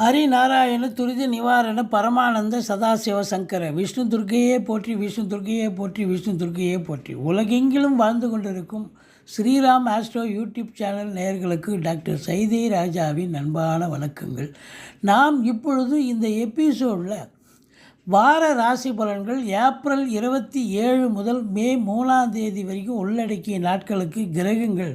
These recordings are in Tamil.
ஹரிநாராயண துரித நிவாரண பரமானந்த சதாசிவ சங்கர. விஷ்ணு துர்க்கையே போற்றி விஷ்ணு துர்க்கையே போற்றி விஷ்ணு துர்க்கையே போற்றி. உலகெங்கிலும் வாழ்ந்து கொண்டிருக்கும் ஸ்ரீராம் ஆஸ்ட்ரோ யூடியூப் சேனல் நேயர்களுக்கு டாக்டர் சைதே ராஜாவின் அன்பான வணக்கங்கள். நாம் இப்பொழுது இந்த எபிசோடில் வார ராசி பலன்கள் ஏப்ரல் இருபத்தி ஏழு முதல் மே மூணாம் தேதி வரைக்கும் உள்ளடக்கிய நாட்களுக்கு கிரகங்கள்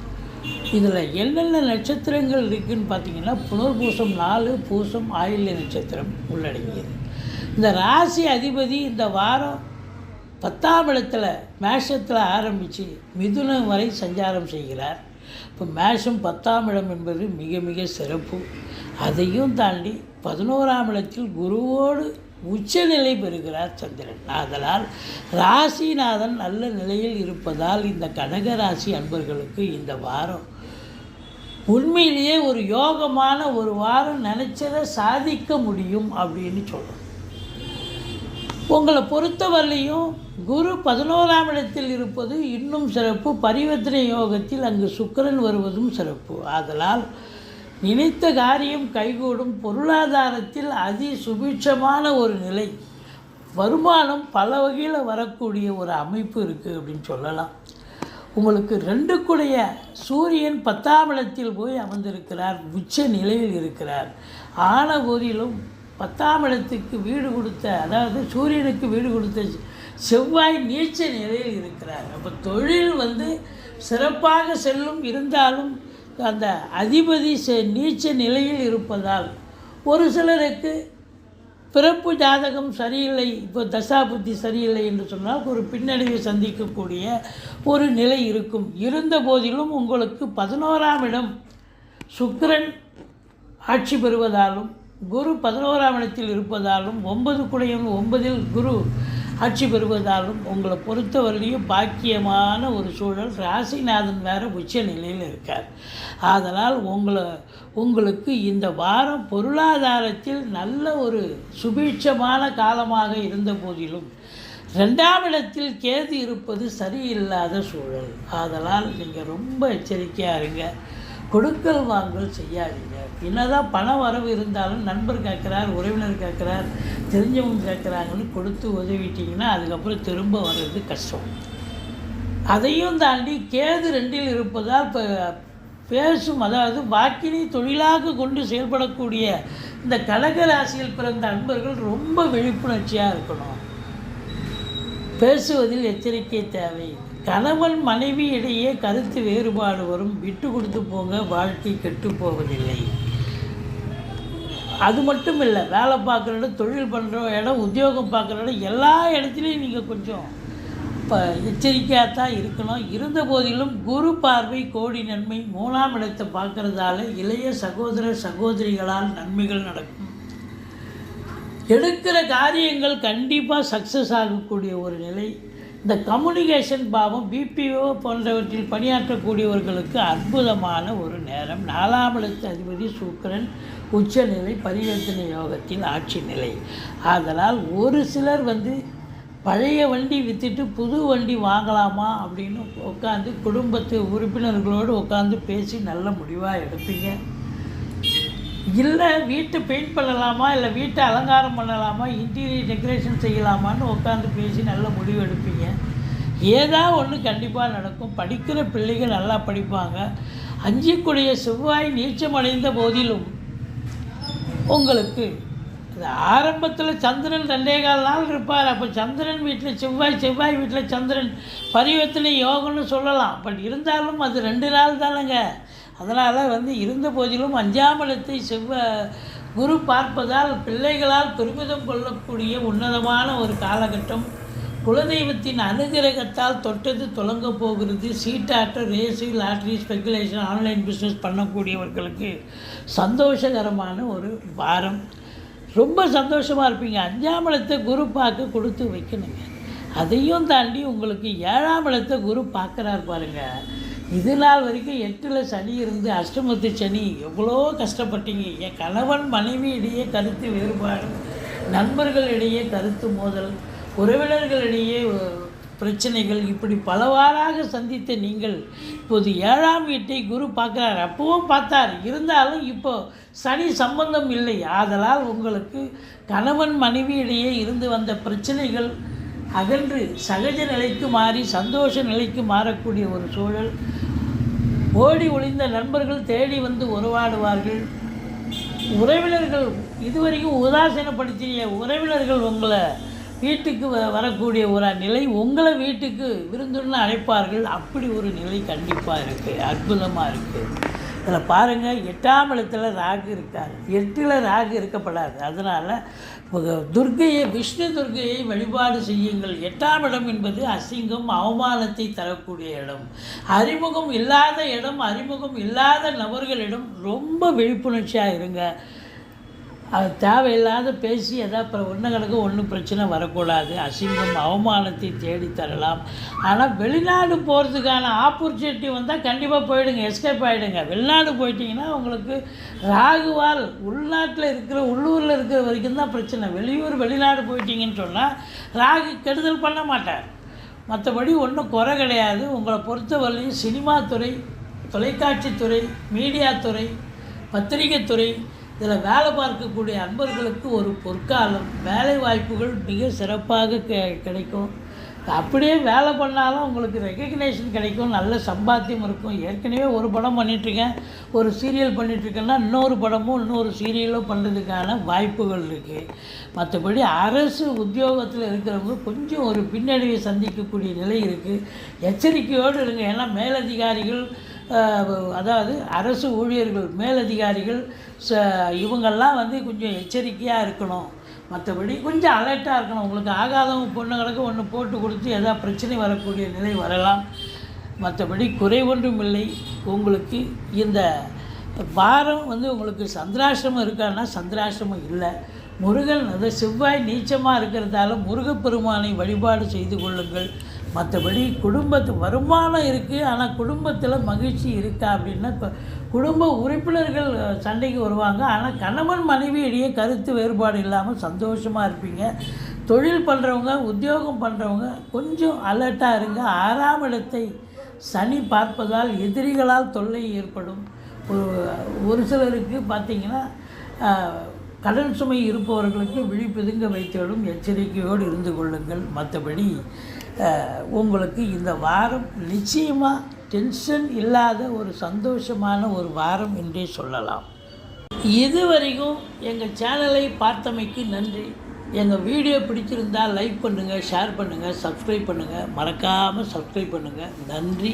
இதில் என்னென்ன நட்சத்திரங்கள் இருக்குதுன்னு பார்த்தீங்கன்னா புனர்பூசம் நாலு பூசம் ஆயில்ய நட்சத்திரம் உள்ளடங்கியது. இந்த ராசி அதிபதி இந்த வாரம் பத்தாம் இடத்துல மேஷத்தில் ஆரம்பித்து மிதுனம் வரை சஞ்சாரம் செய்கிறார். இப்போ மேஷம் பத்தாம் இடம் என்பது மிக மிக சிறப்பு. அதையும் தாண்டி பதினோராம் இடத்தில் குருவோடு உச்சநிலை பெறுகிறார் சந்திரன். ஆதலால் ராசிநாதன் நல்ல நிலையில் இருப்பதால் இந்த கடக ராசி அன்பர்களுக்கு இந்த வாரம் உண்மையிலேயே ஒரு யோகமான ஒரு வாரம் நினச்சதை சாதிக்க முடியும் அப்படின்னு சொல்கிறோம் உங்களை பொறுத்தவரையும் குரு பதினோராம் இடத்தில் இருப்பது இன்னும் சிறப்பு. பரிவர்த்தனை யோகத்தில் அங்கு சுக்கிரன் வருவதும் சிறப்பு. ஆதலால் நினைத்த காரியம் கைகூடும் பொருளாதாரத்தில் அதி சுபிட்சமான ஒரு நிலை. வருமானம் பல வகையில் வரக்கூடிய ஒரு அமைப்பு இருக்குது அப்படின்னு சொல்லலாம். உங்களுக்கு ரெண்டுக்குடைய சூரியன் பத்தாம் இடத்தில் போய் அமர்ந்திருக்கிறார் உச்ச நிலையில் இருக்கிறார். ஆன போதிலும் பத்தாம் இடத்துக்கு வீடு கொடுத்த அதாவது சூரியனுக்கு வீடு கொடுத்த செவ்வாய் நீச்ச நிலையில் இருக்கிறார். அப்போ தொழில் வந்து சிறப்பாக செல்லும் இருந்தாலும் அந்த அதிபதி செ- நீச்ச நிலையில் இருப்பதால் ஒரு சிலருக்கு பிறப்பு ஜாதகம் சரியில்லை இப்போ தசாபுத்தி சரியில்லை என்று சொன்னால் ஒரு பின்னடைவை சந்திக்கக்கூடிய ஒரு நிலை இருக்கும். இருந்த போதிலும் உங்களுக்கு பதினோராம் இடம் சுக்கரன் ஆட்சி பெறுவதாலும் குரு பதினோராம் இடத்தில் இருப்பதாலும் ஒன்பது குடையும் ஒன்பதில் குரு ஆட்சி பெறுவதாலும் உங்களை பொறுத்தவரையிலையும் பாக்கியமான ஒரு சூழல் ராசிநாதன் வேற உச்ச நிலையில் இருக்கார். அதனால் உங்களை உங்களுக்கு இந்த வாரம் பொருளாதாரத்தில் நல்ல ஒரு சுபீட்சமான காலமாக இருந்த போதிலும் ரெண்டாம் இடத்தில் கேது இருப்பது சரியில்லாத சூழல். ஆதலால் நீங்கள் ரொம்ப எச்சரிக்கையாக இருங்க. கொடுக்கல் வாங்கல் செய்யாதீங்க. என்னதான் பண வரவு இருந்தாலும் நண்பர் கேட்குறார் உறவினர் கேட்குறார் தெரிஞ்சவங்க கேட்குறாங்கன்னு கொடுத்து உதவிட்டிங்கன்னா அதுக்கப்புறம் திரும்ப வர்றது கஷ்டம். அதையும் தாண்டி கேது ரெண்டில் இருப்பதால் இப்போ பேசும் அதாவது வாக்கினை தொழிலாக கொண்டு செயல்படக்கூடிய இந்த கடக ராசியில் பிறந்த அன்பர்கள் ரொம்ப விழிப்புணர்ச்சியாக இருக்கணும். பேசுவதில் எச்சரிக்கை தேவை கணவன் மனைவி இடையே கருத்து வேறுபாடு வரும். விட்டு கொடுத்து போங்க வாழ்க்கை கெட்டு போவதில்லை. அது மட்டும் இல்லை வேலை பார்க்குற இடம் தொழில் பண்ணுற இடம் உத்தியோகம் பார்க்குற இடம் எல்லா இடத்துலையும் நீங்கள் கொஞ்சம் இப்போ எச்சரிக்கையாக தான் இருக்கணும். இருந்த போதிலும் குரு பார்வை கோடி நன்மை மூணாம் இடத்தை பார்க்குறதால இளைய சகோதர சகோதரிகளால் நன்மைகள் நடக்கும். எடுக்கிற காரியங்கள் கண்டிப்பாக சக்ஸஸ் ஆகக்கூடிய ஒரு நிலை. இந்த கம்யூனிகேஷன் பாவம் பிபிஓ போன்றவற்றில் பணியாற்றக்கூடியவர்களுக்கு அற்புதமான ஒரு நேரம். நாலாம் இடத்து அதிபதி சுக்கிரன் உச்சநிலை பரிவர்த்தனை யோகத்தின் ஆட்சி நிலை. ஆதலால் ஒரு சிலர் வந்து பழைய வண்டி விற்றுட்டு புது வண்டி வாங்கலாமா அப்படின்னு உட்காந்து குடும்பத்து உறுப்பினர்களோடு உட்காந்து பேசி நல்ல முடிவாக எடுப்பீங்க. இல்லை வீட்டை பெயிண்ட் பண்ணலாமா இல்லை வீட்டை அலங்காரம் பண்ணலாமா இன்டீரியர் டெக்கரேஷன் செய்யலாமான்னு உட்காந்து பேசி நல்ல முடிவு எடுப்பீங்க. ஏதா ஒன்று கண்டிப்பாக நடக்கும். படிக்கிற பிள்ளைகள் நல்லா படிப்பாங்க. அஞ்சிக்குடைய செவ்வாய் நீச்சமடைந்த போதிலும் உங்களுக்கு இந்த ஆரம்பத்தில் சந்திரன் ரெண்டே கால் நாள் இருப்பார். அப்போ சந்திரன் வீட்டில் செவ்வாய் செவ்வாய் வீட்டில் சந்திரன். பரிவர்த்தனை யோகம்னு சொல்லலாம். பட் இருந்தாலும் அது ரெண்டு நாள் தானேங்க. அதனால் வந்து இருந்த போதிலும் அஞ்சாமலத்தை செவ்வ குரு பார்ப்பதால் பிள்ளைகளால் பெருமிதம் கொள்ளக்கூடிய உன்னதமான ஒரு காலகட்டம். குலதெய்வத்தின் அனுகிரகத்தால் தொட்டது தொடங்க போகிறது. சீட்டாட்டம் race lottery speculation online business பண்ணக்கூடியவர்களுக்கு சந்தோஷகரமான ஒரு வாரம். ரொம்ப சந்தோஷமாக இருப்பீங்க. அஞ்சாம் இடத்தை குரு பார்க்க கொடுத்து வைக்கணுங்க. அதையும் தாண்டி உங்களுக்கு ஏழாம் இடத்தை குரு பார்க்குறாரு பாருங்கள் இது நாள் வரைக்கும் எட்டில் சனி இருந்து அஷ்டமத்து சனி. எவ்வளோ கஷ்டப்பட்டீங்க. என் கணவன் மனைவி இடையே கருத்து வேறுபாடு நண்பர்களிடையே கருத்து மோதல் உறவினர்களிடையே பிரச்சனைகள். இப்படி பலவாறாக சந்தித்த நீங்கள் இப்போது ஏழாம் வீட்டை குரு பார்க்குறார். அப்பவும் பார்த்தார். இருந்தாலும் இப்போ சனி சம்பந்தம் இல்லை. ஆதலால் உங்களுக்கு கணவன் மனைவியிடையே இருந்து வந்த பிரச்சனைகள் அகன்று சகஜ நிலைக்கு மாறி சந்தோஷ நிலைக்கு மாறக்கூடிய ஒரு சூழல். ஓடி ஒளிந்த நண்பர்கள் தேடி வந்து உறவாடுவார்கள். உறவினர்கள் இதுவரைக்கும் உதாசீனப்படுத்திய உறவினர்கள் உங்களை வீட்டுக்கு வ வரக்கூடிய ஒரு நிலை உங்களை வீட்டுக்கு விருந்துன்னு அழைப்பார்கள். அப்படி ஒரு நிலை கண்டிப்பாக இருக்குது அற்புதமாக இருக்குது இதில் பாருங்கள் எட்டாம் இடத்துல ராகு இருக்காது எட்டில் ராகு இருக்கப்படாது. அதனால் துர்க்கையை விஷ்ணு துர்க்கையை வழிபாடு செய்யுங்கள். எட்டாம் இடம் என்பது அசிங்கம் அவமானத்தை தரக்கூடிய இடம். அறிமுகம் இல்லாத இடம் அறிமுகம் இல்லாத நபர்களிடம் ரொம்ப விழிப்புணர்ச்சியாக இருங்க. அது தேவையில்லாத பேசி எதாவது அப்புறம் ஒன்று கணக்கு ஒன்றும் பிரச்சனை வரக்கூடாது. அசிங்கம் அவமானத்தை தேடி தரலாம். ஆனால் வெளிநாடு போகிறதுக்கான ஆப்பர்ச்சுனிட்டி வந்தால் கண்டிப்பாக போயிடுங்க எஸ்கேப் ஆகிடுங்க வெளிநாடு போயிட்டீங்கன்னா உங்களுக்கு ராகுவால் உள்நாட்டில் இருக்கிற உள்ளூரில் இருக்கிற வரைக்கும் தான் பிரச்சனை. வெளியூர் வெளிநாடு போயிட்டீங்கன்னு சொன்னால் ராகு கெடுதல் பண்ண மாட்டார். மற்றபடி ஒன்றும் குறை கிடையாது. உங்களை பொறுத்தவரையும் சினிமா துறை தொலைக்காட்சித்துறை மீடியா துறை பத்திரிகை துறை இதில் வேலை பார்க்கக்கூடிய அன்பர்களுக்கு ஒரு பொற்காலம் வேலை வாய்ப்புகள் மிக சிறப்பாக கெ கிடைக்கும். அப்படியே வேலை பண்ணாலும் உங்களுக்கு ரெக்கக்னேஷன் கிடைக்கும் நல்ல சம்பாத்தியம் இருக்கும். ஏற்கனவே ஒரு படம் பண்ணிகிட்ருக்கேன் ஒரு சீரியல் பண்ணிகிட்ருக்கேன்னா இன்னொரு படமும் இன்னொரு சீரியலும் பண்ணுறதுக்கான வாய்ப்புகள் இருக்குது மற்றபடி அரசு உத்தியோகத்தில் இருக்கிறவங்க கொஞ்சம் ஒரு பின்னடைவை சந்திக்கக்கூடிய நிலை இருக்குது எச்சரிக்கையோடு இருங்க. ஏன்னா மேலதிகாரிகள் அதாவது அரசு ஊழியர்கள் மேலதிகாரிகள் ச இவங்கெல்லாம் வந்து கொஞ்சம் எச்சரிக்கையாக இருக்கணும். மற்றபடி கொஞ்சம் அலர்ட்டாக இருக்கணும். உங்களுக்கு ஆகாதவங்க பொண்ணு கணக்கு ஒன்று போட்டு கொடுத்து எதாவது பிரச்சனை வரக்கூடிய நிலை வரலாம். மற்றபடி குறை ஒன்றும் இல்லை. உங்களுக்கு இந்த வாரம் வந்து உங்களுக்கு சந்திராசிரமம் இருக்கான்னா சந்திராசிரமம் இல்லை. முருகன் அது செவ்வாய் நீச்சமாக இருக்கிறதால முருகப்பெருமானை வழிபாடு செய்து கொள்ளுங்கள். மற்றபடி குடும்பத்து வருமானம் இருக்குது ஆனால் குடும்பத்தில் மகிழ்ச்சி இருக்கா அப்படின்னா இப்போ குடும்ப உறுப்பினர்கள் சண்டைக்கு வருவாங்க. ஆனால் கணவன் மனைவி இடையே கருத்து வேறுபாடு இல்லாமல் சந்தோஷமாக இருப்பீங்க. தொழில் பண்ணுறவங்க உத்தியோகம் பண்ணுறவங்க கொஞ்சம் அலர்ட்டாக இருங்க. ஆறாம் இடத்தை சனி பார்ப்பதால் எதிரிகளால் தொல்லை ஏற்படும். ஒரு ஒரு சிலருக்கு பார்த்தீங்கன்னா கடன் சுமை இருப்பவர்களுக்கு விழிப்புதுங்க வைத்துவிடும் எச்சரிக்கையோடு இருந்து கொள்ளுங்கள். மற்றபடி உங்களுக்கு இந்த வாரம் நிச்சயமாக டென்ஷன் இல்லாத ஒரு சந்தோஷமான ஒரு வாரம் என்றே சொல்லலாம். இதுவரைக்கும் எங்கள் சேனலை பார்த்தமைக்கு நன்றி. எங்கள் வீடியோ பிடிச்சிருந்தால் லைக் பண்ணுங்கள் ஷேர் பண்ணுங்கள் சப்ஸ்கிரைப் பண்ணுங்கள் மறக்காமல் சப்ஸ்கிரைப் பண்ணுங்கள் நன்றி.